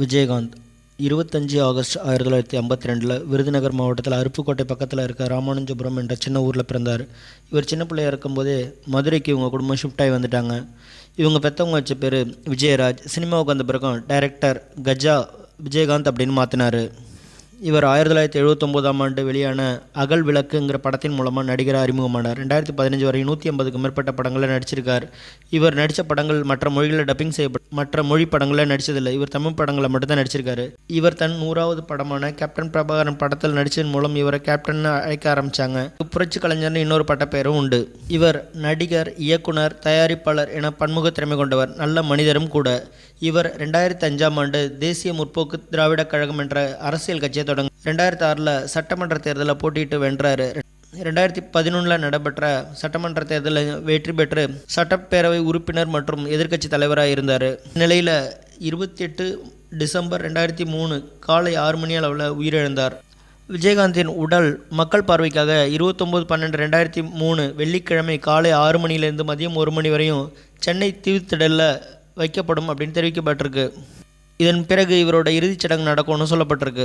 விஜயகாந்த் இருபத்தஞ்சி ஆகஸ்ட் ஆயிரத்தி தொள்ளாயிரத்தி ஐம்பத்தி ரெண்டில் விருதுநகர் மாவட்டத்தில் அருப்புக்கோட்டை பக்கத்தில் இருக்க ராமானுஜபுரம் என்ற சின்ன ஊரில் பிறந்தார். இவர் சின்ன பிள்ளையா இருக்கும்போதே மதுரைக்கு இவங்க குடும்பம் ஷிஃப்ட் ஆகி வந்துட்டாங்க. இவங்க பெற்றவங்க வச்ச பேர் விஜயராஜ். சினிமாவுக்கு வந்த பிறகும் டைரக்டர் கஜா விஜயகாந்த் அப்படின்னு மாற்றினார் இவர் ஆயிரத்தி தொள்ளாயிரத்தி எழுபத்தொம்போதாம் ஆண்டு வெளியான அகல் விளக்குங்கிற படத்தின் மூலமாக நடிகராக அறிமுகமானார். ரெண்டாயிரத்தி பதினஞ்சு வரை நூற்றி ஐம்பதுக்கு மேற்பட்ட படங்களில் நடிச்சிருக்கார். இவர் நடித்த படங்கள் மற்ற மொழிகளில் டப்பிங் செய்யப்பட்ட மற்ற மொழி படங்களில் நடித்ததில்லை இவர் தமிழ் படங்களில் மட்டும்தான் நடிச்சிருக்காரு. இவர் தன் நூறாவது படமான கேப்டன் பிரபாகரன் படத்தில் நடித்ததன் மூலம் இவரை கேப்டன் அழைக்க ஆரம்பித்தாங்க புரட்சி கலைஞர்னு இன்னொரு பட்டப்பெயரும் உண்டு. இவர் நடிகர் இயக்குனர் தயாரிப்பாளர் என பன்முக திறமை கொண்டவர். நல்ல மனிதரும் கூட. இவர் ரெண்டாயிரத்தி அஞ்சாம் ஆண்டு தேசிய முற்போக்கு திராவிடக் கழகம் என்ற அரசியல் கட்சியை தொடங்க ரெண்டாயிரத்தி ஆறில் சட்டமன்ற தேர்தலில் போட்டியிட்டு வென்றார். ரெண்டாயிரத்தி பதினொன்றில் நடைபெற்ற சட்டமன்ற தேர்தலில் வெற்றி பெற்று சட்டப்பேரவை உறுப்பினர் மற்றும் எதிர்க்கட்சி தலைவராக இருந்தார். நிலையில் இருபத்தி எட்டு டிசம்பர் ரெண்டாயிரத்தி மூணு காலை ஆறு மணி அளவில் உயிரிழந்தார். விஜயகாந்தின் உடல் மக்கள் பார்வைக்காக இருபத்தொம்போது பன்னெண்டு ரெண்டாயிரத்தி மூணு வெள்ளிக்கிழமை காலை ஆறு மணிலேருந்து மதியம் ஒரு மணி வரையும் சென்னை தீவுத்திடலில் வைக்கப்படும் அப்படின்னு தெரிவிக்கப்பட்டிருக்கு. இதன் பிறகு இவரோட இறுதிச் சடங்கு நடக்கும்னு சொல்லப்பட்டிருக்கு.